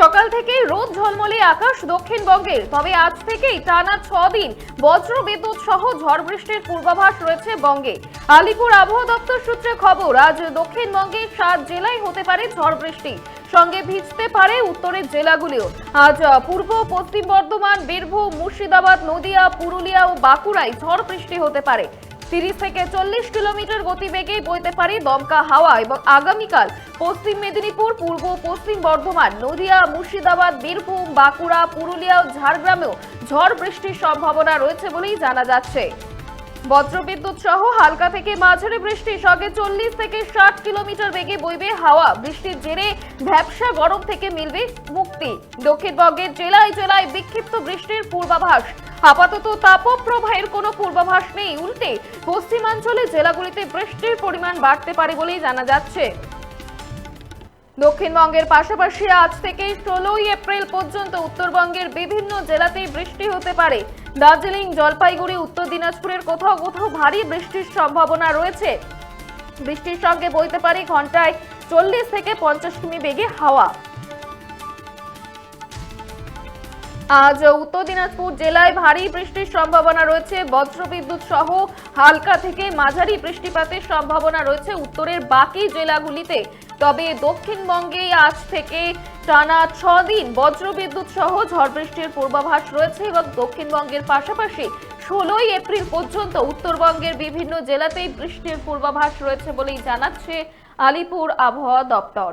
সকাল থেকেই রোদ ঝলমলে আকাশ দক্ষিণবঙ্গের। তবে আজ থেকেই টানা ছ দিন বজ্র বিদ্যুৎ সহ ঝড় বৃষ্টির পূর্বাভাস রয়েছে বঙ্গে। আলিপুর আবহাওয়া দপ্তর সূত্রে খবর, আজ দক্ষিণবঙ্গে সাত জেলায় হতে পারে ঝড় বৃষ্টি। সঙ্গে ভিজতে পারে উত্তরের জেলাগুলিও। আজ পূর্ব, পশ্চিম বর্ধমান, বীরভূম, মুর্শিদাবাদ, নদিয়া, পুরুলিয়া ও বাঁকুড়ায় ঝড় বৃষ্টি হতে পারে। তিরিশ থেকে চল্লিশ কিলোমিটার গতিবেগে বইতে পারে দমকা হাওয়া এবং আগামীকাল পশ্চিম মেদিনীপুর, পূর্ব পশ্চিম বর্ধমান, নদিয়া, মুর্শিদাবাদ, বীরভূম, বাঁকুড়া, পুরুলিয়া ও ঝাড়গ্রামেও ঝড় বৃষ্টির সম্ভাবনা রয়েছে বলেই জানা যাচ্ছে। বজ্রবিদ্যুৎ সহ হালকা থেকে মাঝারি বৃষ্টি, সঙ্গে চল্লিশ থেকে ষাট কিলোমিটার বেগে বইবে হাওয়া। বৃষ্টির জেরে ভ্যাবসা গরম থেকে মিলবে মুক্তি। দক্ষিণবঙ্গের জেলায় জেলায় বিক্ষিপ্ত বৃষ্টির পূর্বাভাস। আপাতত তাপপ্রবাহের কোনো পূর্বাভাস নেই। উল্টে পশ্চিমাঞ্চলে জেলাগুলিতে বৃষ্টির পরিমাণ বাড়তে পারে বলেই জানা যাচ্ছে। দক্ষিণবঙ্গের পাশাপাশি আজ থেকে ষোলোই এপ্রিল পর্যন্ত উত্তরবঙ্গের বিভিন্ন জেলাতেই বৃষ্টি হতে পারে। দার্জিলিং, জলপাইগুড়ি, উত্তর দিনাজপুরের কোথাও কোথাও ভারী বৃষ্টির সম্ভাবনা রয়েছে। বৃষ্টির সঙ্গে বইতে পারে ঘন্টায় চল্লিশ থেকে পঞ্চাশ কিমি বেগে হাওয়া। আজ উত্তর দিনাজপুর জেলায় ভারী বৃষ্টির সম্ভাবনা রয়েছে। বজ্রবিদ্যুৎ সহ হালকা থেকে মাঝারি বৃষ্টিপাতের সম্ভাবনা রয়েছে উত্তরের বাকি জেলাগুলিতে। তবে দক্ষিণবঙ্গে আজ থেকে টানা ছ দিন বজ্রবিদ্যুৎ সহ ঝড় বৃষ্টির পূর্বাভাস রয়েছে এবং দক্ষিণবঙ্গের পাশাপাশি ষোলোই এপ্রিল পর্যন্ত উত্তরবঙ্গের বিভিন্ন জেলাতেই বৃষ্টির পূর্বাভাস রয়েছে বলেই জানাচ্ছে আলিপুর আবহাওয়া দপ্তর।